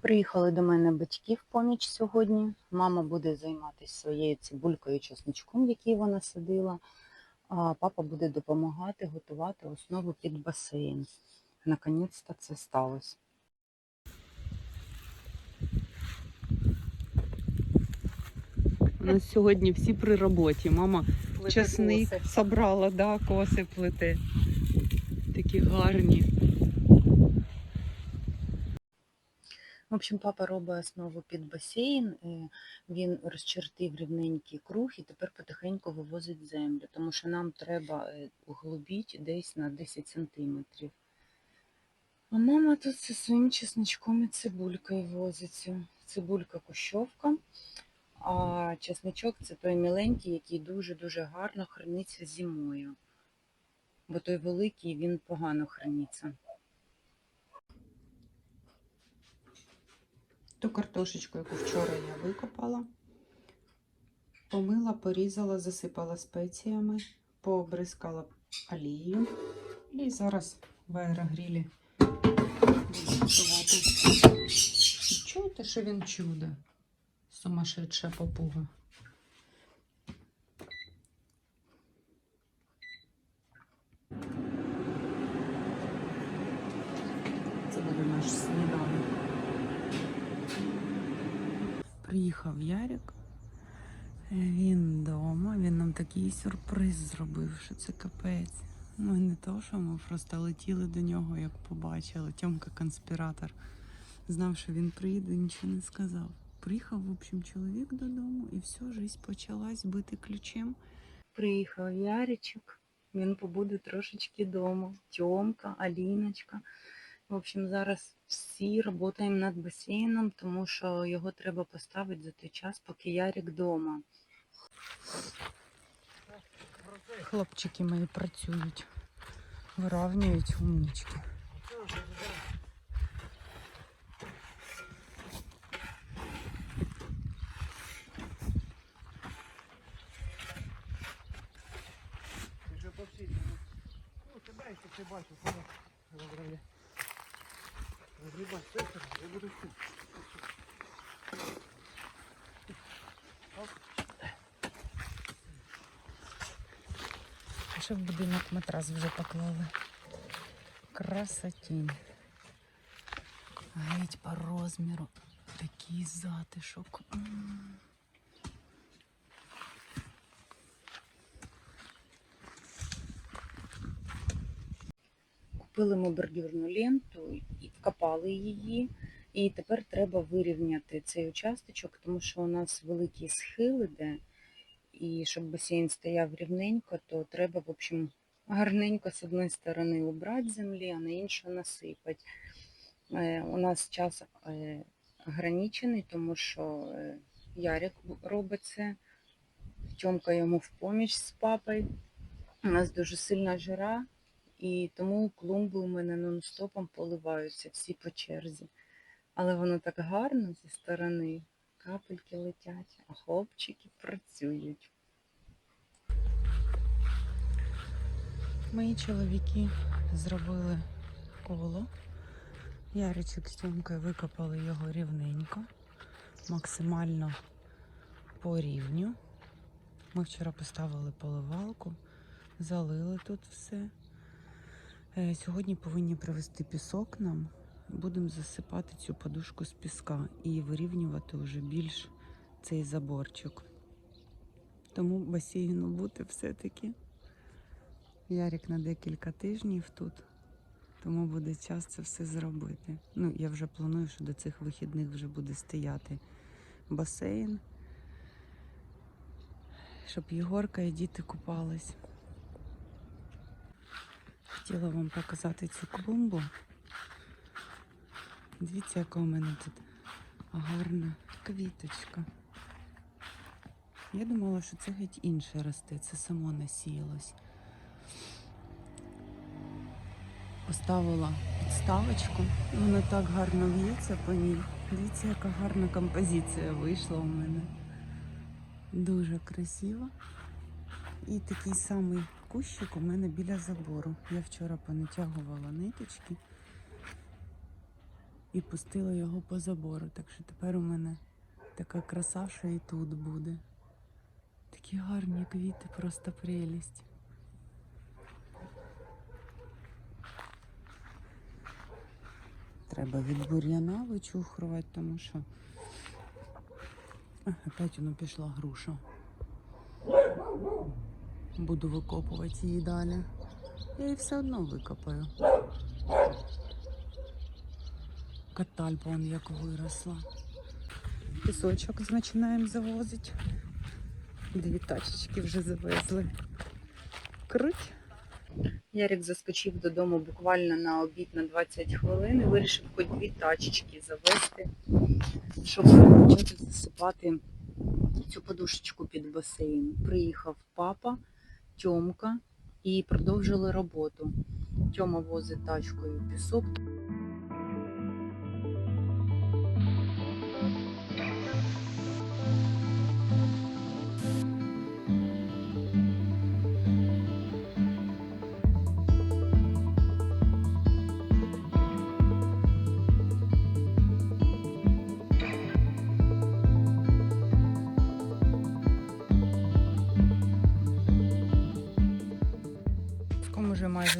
Приїхали до мене батьки в поміч сьогодні. Мама буде займатися своєю цибулькою і чесничком, який вона садила, а папа буде допомагати готувати основу під басейн. Наконець-то це сталося. У нас сьогодні всі при роботі. Мама Плете часник коси. собрала, да, коси плете. Такі гарні. В общем, папа робить основу під басейн. е, Він розчертив рівненький круг і тепер потихеньку вивозить землю, тому що нам треба е, углубити десь на 10 сантиметрів. А мама тут зі своїм чесничком і цибулькою возиться. Цибулька кущовка, а чесничок це той міленький, який дуже-дуже гарно храниться зимою. Бо той великий він погано храниться. Ту картошечку, яку вчора я викопала, помила, порізала, засипала спеціями, пообрискала олією. І зараз в аерогрілі готувати. Чуєте, що він чудо? Сумасшедша попуга. Це буде наш сніданок. Приїхав Ярик. Він вдома, він нам такий сюрприз зробив, що це капець. Ну і не то, що ми просто летіли до нього, як побачили. Тьомка конспіратор. Знав, що він приїде, нічого не сказав. Приїхав, в общем, чоловік додому, і все, життя почалась бити ключем. Приїхав Яричок, він побуде трошечки вдома. Тьомка, Аліночка. В общем, зараз всі працюємо над басейном, тому що його треба поставити за той час, поки Ярик вдома. Хлопчики мої працюють, виравнюють умнічки. Вже по всій. Ну, тебе ще ти бачив, коли розробляє. Розрібай, сестер, я буду тут. Ще в будинок матрас вже поклали. Красотінь. Геть по розміру. Такий затишок. М. Купили ми бордюрну ленту вкопали її. І тепер треба вирівняти цей участочок, тому що у нас великий схил іде. І щоб басейн стояв рівненько, то треба, в общем, гарненько з одної сторони убрати землі, а на іншу насипати. Е, У нас час е, ограничений, тому що е, Ярик робить це. Тьомка йому в поміч з папою. У нас дуже сильна жара, і тому клумби у мене нон-стопом поливаються всі по черзі. Але воно так гарно зі сторони. Капельки летять, а хлопчики працюють. Мої чоловіки зробили коло. Яричок з Тьомкою викопали його рівненько, максимально по рівню. Ми вчора поставили поливалку, залили тут все. Е, Сьогодні повинні привезти пісок нам. Будемо засипати цю подушку з піска і вирівнювати вже більш цей заборчик. Тому басейну бути все-таки. Ярик на декілька тижнів тут, тому буде час це все зробити. Ну, я вже планую, що до цих вихідних вже буде стояти басейн, щоб Єгорка і діти купались. Хотіла вам показати цю клумбу. Дивіться, яка у мене тут гарна квіточка. Я думала, що це геть інше росте, це само насіялось. Поставила підставочку, воно так гарно в'ється по ній. Дивіться, яка гарна композиція вийшла у мене. Дуже красиво. І такий самий кущик у мене біля забору. Я вчора понатягувала ниточки і пустила його по забору. Так що тепер у мене така краса, що і тут буде. Такі гарні квіти, просто прелість. Треба від бур'яна вичухрувати, тому що опять воно пішла груша. Буду викопувати її далі. Я її все одно викопаю. Катальпа як виросла. Пісочок починаємо завозити. Дві тачечки вже завезли. Круть. Ярик заскочив додому буквально на обід на 20 хвилин вирішив хоч дві тачечки завести, щоб почати засипати цю подушечку під басейн. Приїхав папа, Тьомка і продовжили роботу. Тьома возить тачкою пісок.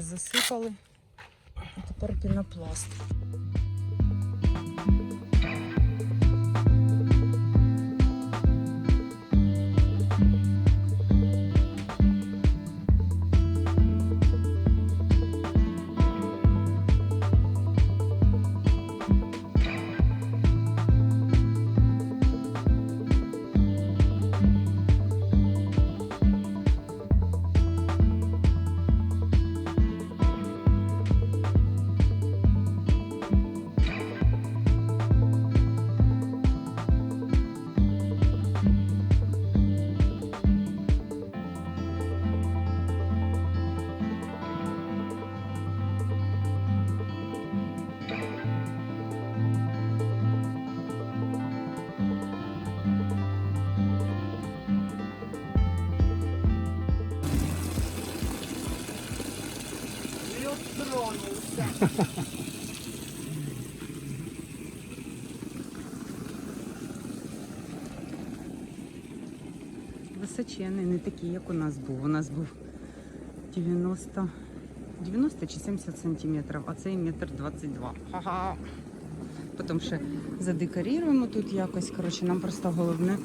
Засипали. А тепер пінопласт. Височений, не такий, як у нас був. У нас був 90, 90 чи 70 сантиметрів, а цей метр 22. Ага. Потім ще задекоріруємо тут якось. Коротше, нам просто головне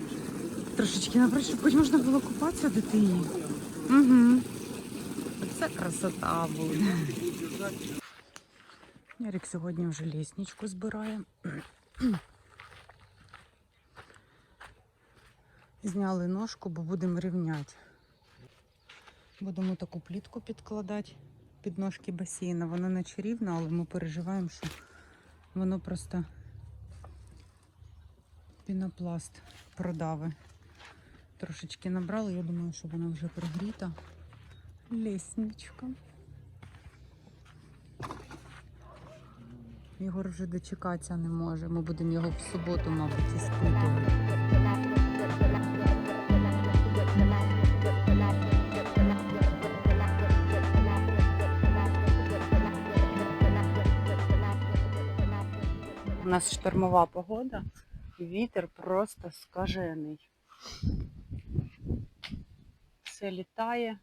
трошечки набрати, щоб хоч можна було купатися дитині. Угу. Це красота буде. Ярик сьогодні вже лісничку збирає. Зняли ножку, бо будемо рівняти. Будемо таку плітку підкладати під ножки басейна. Вона наче рівна, але ми переживаємо, що воно просто пінопласт продави. Трошечки набрали, я думаю, що вона вже прогріта. Лесничка. Ігор вже дочекатися не може. Ми будемо його в суботу, мабуть, іспитувати. У нас штормова погода, вітер просто скажений. Все літає.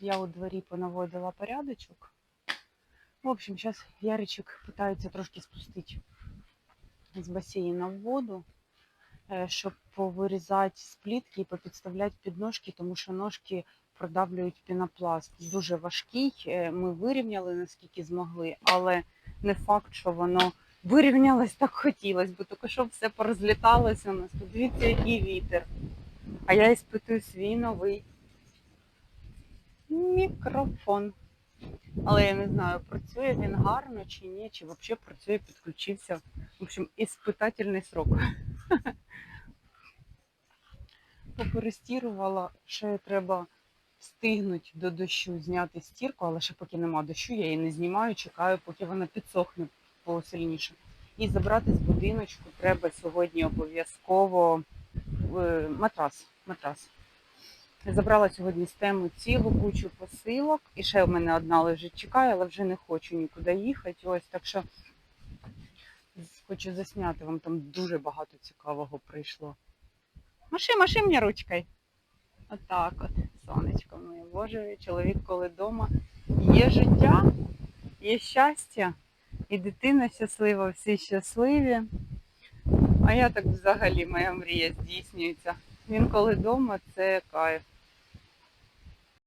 Я у дворі понаводила порядочок. В общем, зараз Яричок питається трошки спустити з басейна в воду, щоб повирізати з плітки і попідставляти під ножки, тому що ножки продавлюють пінопласт. Дуже важкий. е, Ми вирівняли наскільки змогли, але не факт, що воно вирівнялось так хотілося, бо тільки що все порозліталося у нас. Подивіться, який вітер. А я іспитую свій новий мікрофон. Але я не знаю, працює він гарно чи ні, чи взагалі працює, підключився. В общем, іспитательний срок. Поперестірувала, ще треба встигнути до дощу зняти стірку, але ще поки нема дощу, я її не знімаю, чекаю, поки вона підсохне посильніше. І забрати з будиночку треба сьогодні обов'язково е, матрас. матрас. Забрала сьогодні з тему цілу кучу посилок. І ще в мене одна лежить чекає, але вже не хочу нікуди їхати. Ось так що Хочу засняти, вам там дуже багато цікавого прийшло. Маши, маши мені ручкою. Отак от, сонечко моє. Боже, чоловік коли вдома. Є життя, є щастя, і дитина щаслива, всі щасливі. А я так взагалі, моя мрія здійснюється. Він коли вдома, це кайф.